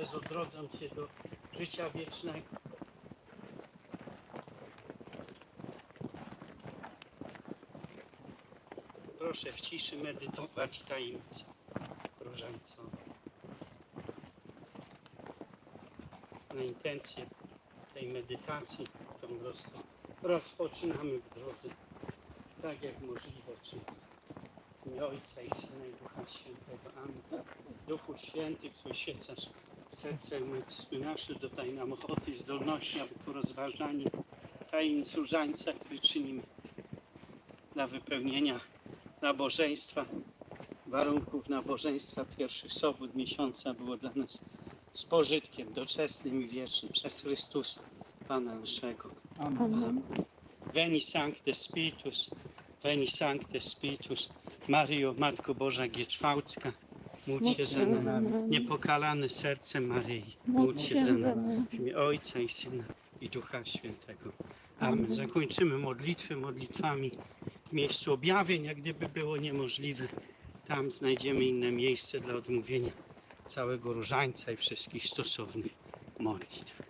przez odrodzą się do życia wiecznego. Proszę w ciszy medytować tajemnicę różańcową. Na intencję tej medytacji, którą roz- rozpoczynamy w drodze, tak jak możliwe, czy w imię Ojca i Syna i Ducha Świętego. Amen. Duchu Święty, który świecasz serce umysły nasze, dodaj nam ochoty i zdolności, aby po rozważaniu tajemnic różańca, który czynimy dla wypełnienia nabożeństwa, warunków nabożeństwa pierwszych sobot miesiąca było dla nas z pożytkiem doczesnym i wiecznym przez Chrystusa, Pana naszego. Amen. Veni Sancte Spiritus, Veni Sancte Spiritus, Maryjo, Matko Boża Gieczwałcka, módl się za nami. Niepokalane serce Maryi, módl się za nami. W imię Ojca i Syna i Ducha Świętego. Amen. Zakończymy modlitwy modlitwami w miejscu objawień, jak gdyby było niemożliwe. Tam znajdziemy inne miejsce dla odmówienia całego różańca i wszystkich stosownych modlitw.